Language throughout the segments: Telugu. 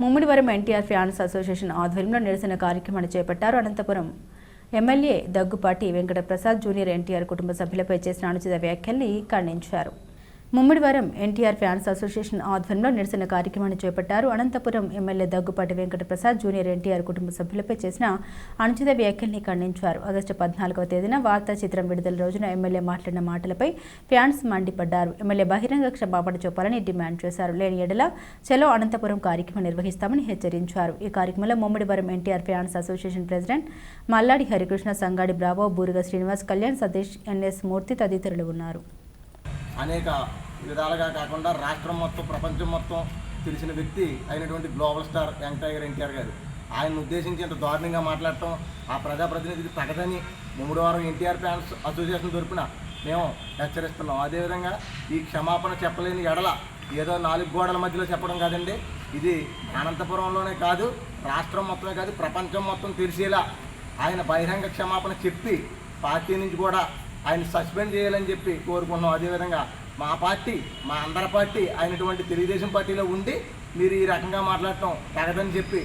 ముమ్మిడివరం ఎన్టీఆర్ ఫ్యాన్స్ అసోసియేషన్ ఆధ్వర్యంలో నిరసన కార్యక్రమాన్ని చేపట్టారు. అనంతపురం ఎమ్మెల్యే దగ్గుపాటి వెంకటప్రసాద్ జూనియర్ ఎన్టీఆర్ కుటుంబ సభ్యులపై చేసిన అనుచిత వ్యాఖ్యల్ని ఖండించారు. ముమ్మిడివరం ఎన్టీఆర్ ఫ్యాన్స్ అసోసియేషన్ ఆధ్వర్యంలో నిరసన కార్యక్రమాన్ని చేపట్టారు. అనంతపురం ఎమ్మెల్యే దగ్గుపాటి వెంకటప్రసాద్ జూనియర్ ఎన్టీఆర్ కుటుంబ సభ్యులపై చేసిన అనుచిత వ్యాఖ్యల్ని ఖండించారు. ఆగస్టు పద్నాలుగవ తేదీన వార్తా చిత్రం విడుదల రోజున ఎమ్మెల్యే మాట్లాడిన మాటలపై ఫ్యాన్స్ మండిపడ్డారు. ఎమ్మెల్యే బహిరంగ క్షమాపణ చూపాలని డిమాండ్ చేశారు. లేని ఎడల చలో అనంతపురం కార్యక్రమం నిర్వహిస్తామని హెచ్చరించారు. ఈ కార్యక్రమంలో Mummidivaram NTR fans association president Malladi Harikrishna Sangadi Bravo Buruga Srinivas Kalyan Satish NS Murthy తదితరులు ఉన్నారు. అనేక విధాలుగా కాకుండా రాష్ట్రం మొత్తం ప్రపంచం మొత్తం తెలిసిన వ్యక్తి అయినటువంటి గ్లోబల్ స్టార్ వెంకటయ్య ఎన్టీఆర్ గారు. ఆయన ఉద్దేశించి ఇంత దారుణంగా మాట్లాడటం ఆ ప్రజాప్రతినిధికి తగదని మూడు వారం ఎన్టీఆర్ ఫ్యాన్స్ అసోసియేషన్ తరపున మేము హెచ్చరిస్తున్నాం. అదేవిధంగా ఈ క్షమాపణ చెప్పలేని ఎడల ఏదో నాలుగు గోడల మధ్యలో చెప్పడం కాదండి. ఇది అనంతపురంలోనే కాదు రాష్ట్రం మొత్తమే కాదు ప్రపంచం మొత్తం తెలిసేలా ఆయన బహిరంగ క్షమాపణ చెప్పి పార్టీ నుంచి కూడా ఆయన సస్పెండ్ చేయాలని చెప్పి కోరుకున్నాం. అదేవిధంగా మా పార్టీ మా అందరి పార్టీ అయినటువంటి తెలుగుదేశం పార్టీలో ఉండి మీరు ఈ రకంగా మాట్లాడటం తగదని చెప్పి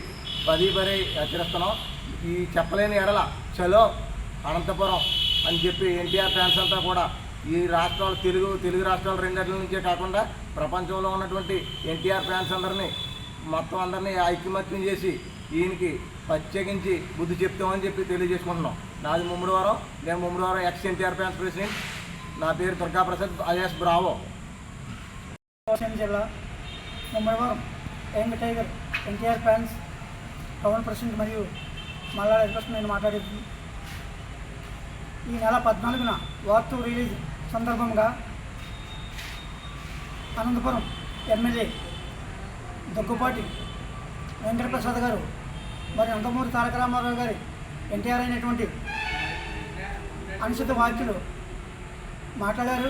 పది పది హెచ్చరిస్తున్నాం ఈ చెప్పలేని ఎడల చలో అనంతపురం అని చెప్పి ఎన్టీఆర్ ఫ్యాన్స్ అంతా కూడా ఈ రాష్ట్రాలు తెలుగు తెలుగు రాష్ట్రాలు రెండేళ్ళ నుంచే కాకుండా ప్రపంచంలో ఉన్నటువంటి ఎన్టీఆర్ ఫ్యాన్స్ అందరినీ మొత్తం అందరినీ ఐక్యమత్యం చేసి ఈయనకి ప్రత్యేకించి బుద్ధి చెప్తామని చెప్పి తెలియజేసుకుంటున్నాం. నాది ముమ్మడివారం నేను Mummidivaram ex NTR fans president. నా పేరు దుర్గాప్రసాద్ ఐఎస్ బ్రావో. జిల్లా Mummidivaram young tiger NTR fans town president మరియు మల్లాడ ఎక్స్ప్రెస్ నేను మాట్లాడేది ఈ నెల పద్నాలుగున వార్త రిలీజ్ సందర్భంగా అనంతపురం ఎమ్మెల్యే దగ్గుపాటి వెంకటప్రసాద్ గారు మరి నందమూరి తారక రామారావు గారి ఎన్టీఆర్ అయినటువంటి అనుచిత వాక్యులు మాట్లాడారు.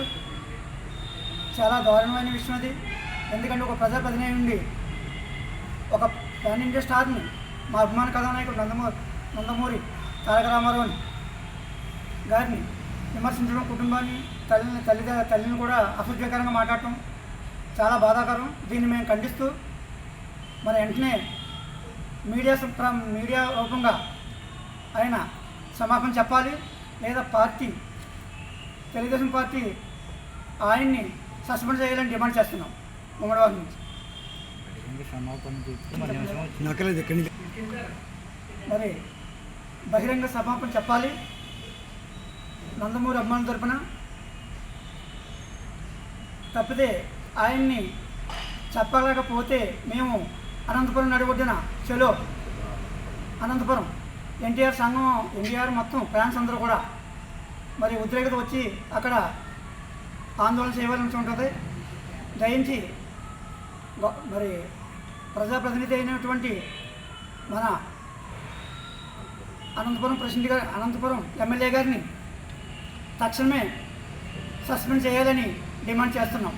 చాలా దారుణమైన విషయం అది. ఎందుకంటే ఒక ప్రజాప్రతినిధి నుండి ఒక పాన్ ఇండియా స్టార్ని మా అభిమాన కథానాయకుడు నందమూరి నందమూరి తారక రామారావుని గారిని విమర్శించడం కుటుంబాన్ని తల్లిని తల్లి తల్లిని కూడా అసభ్యకరంగా మాట్లాడటం చాలా బాధాకరం. దీన్ని మేము ఖండిస్తూ మరి వెంటనే మీడియా సం- మీడియా రూపంగా ఆయన క్షమాపణ చెప్పాలి. లేదా పార్టీ తెలుగుదేశం పార్టీ ఆయన్ని సస్పెండ్ చేయాలని డిమాండ్ చేస్తున్నాం. మంగళవారం నుంచి. మరి బహిరంగ సమాపన చెప్పాలి. నందమూరి అభిమానుల తరపున తప్పితే ఆయన్ని చెప్పలేకపోతే మేము అనంతపురం నడిగొడ్డిన చెలో. అనంతపురం. ఎన్టీఆర్ సంఘం ఎన్టీఆర్ మొత్తం ఫ్యాన్స్ అందరూ కూడా. మరి ఉద్రేకత వచ్చి అక్కడ ఆందోళన చేయవలసి ఉంటుంది. దయించి మరి ప్రజాప్రతినిధి అయినటువంటి మన అనంతపురం ప్రెసిడెంట్ గారు అనంతపురం ఎమ్మెల్యే గారిని తక్షణమే సస్పెండ్ చేయాలని డిమాండ్ చేస్తున్నాం.